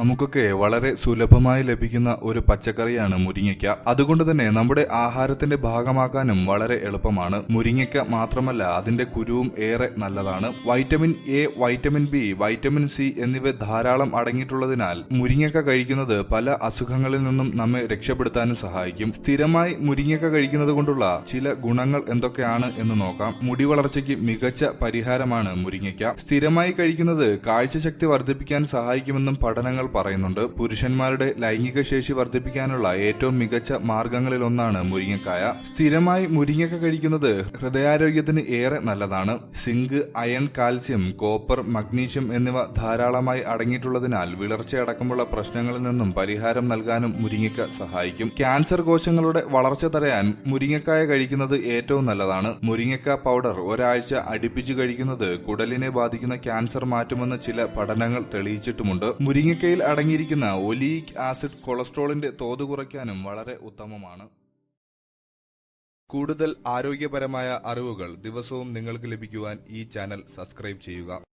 നമുക്കൊക്കെ വളരെ സുലഭമായി ലഭിക്കുന്ന ഒരു പച്ചക്കറിയാണ് മുരിങ്ങയ്ക്ക. അതുകൊണ്ട് തന്നെ നമ്മുടെ ആഹാരത്തിന്റെ ഭാഗമാക്കാനും വളരെ എളുപ്പമാണ്. മുരിങ്ങയ്ക്ക മാത്രമല്ല അതിന്റെ കുരുവും ഏറെ നല്ലതാണ്. Vitamin A vitamin B vitamin C എന്നിവ ധാരാളം അടങ്ങിയിട്ടുള്ളതിനാൽ മുരിങ്ങയ്ക്ക കഴിക്കുന്നത് പല അസുഖങ്ങളിൽ നിന്നും നമ്മെ രക്ഷപ്പെടുത്താനും സഹായിക്കും. സ്ഥിരമായി മുരിങ്ങയ്ക്ക കഴിക്കുന്നത് കൊണ്ടുള്ള ചില ഗുണങ്ങൾ എന്തൊക്കെയാണ് എന്ന് നോക്കാം. മുടി വളർച്ചയ്ക്ക് മികച്ച പരിഹാരമാണ് മുരിങ്ങയ്ക്ക. സ്ഥിരമായി കഴിക്കുന്നത് കാഴ്ചശക്തി വർദ്ധിപ്പിക്കാൻ സഹായിക്കുമെന്നും പഠനങ്ങൾ പറയുന്നുണ്ട്. പുരുഷന്മാരുടെ ലൈംഗിക ശേഷി വർദ്ധിപ്പിക്കാനുള്ള ഏറ്റവും മികച്ച മാർഗങ്ങളിലൊന്നാണ് മുരിങ്ങക്കായ. സ്ഥിരമായി മുരിങ്ങക്ക കഴിക്കുന്നത് ഹൃദയാരോഗ്യത്തിന് ഏറെ നല്ലതാണ്. Zinc iron calcium copper magnesium എന്നിവ ധാരാളമായി അടങ്ങിയിട്ടുള്ളതിനാൽ വിളർച്ചയടക്കമുള്ള പ്രശ്നങ്ങളിൽ നിന്നും പരിഹാരം നൽകാനും മുരിങ്ങക്ക സഹായിക്കും. ക്യാൻസർ കോശങ്ങളുടെ വളർച്ച തടയാൻ മുരിങ്ങക്കായ കഴിക്കുന്നത് ഏറ്റവും നല്ലതാണ്. മുരിങ്ങക്ക പൗഡർ ഒരാഴ്ച അടുപ്പിച്ച് കഴിക്കുന്നത് കുടലിനെ ബാധിക്കുന്ന ക്യാൻസർ മാറ്റുമെന്ന് ചില പഠനങ്ങൾ തെളിയിച്ചിട്ടുമുണ്ട്. മുരിങ്ങക്കയിൽ അടങ്ങിയിരിക്കുന്ന ഒലീക് ആസിഡ് കൊളസ്ട്രോളിന്റെ തോത് കുറയ്ക്കാനും വളരെ ഉത്തമമാണ്. കൂടുതൽ ആരോഗ്യപരമായ അറിവുകൾ ദിവസവും നിങ്ങൾക്ക് ലഭിക്കുവാൻ ഈ ചാനൽ സബ്സ്ക്രൈബ് ചെയ്യുക.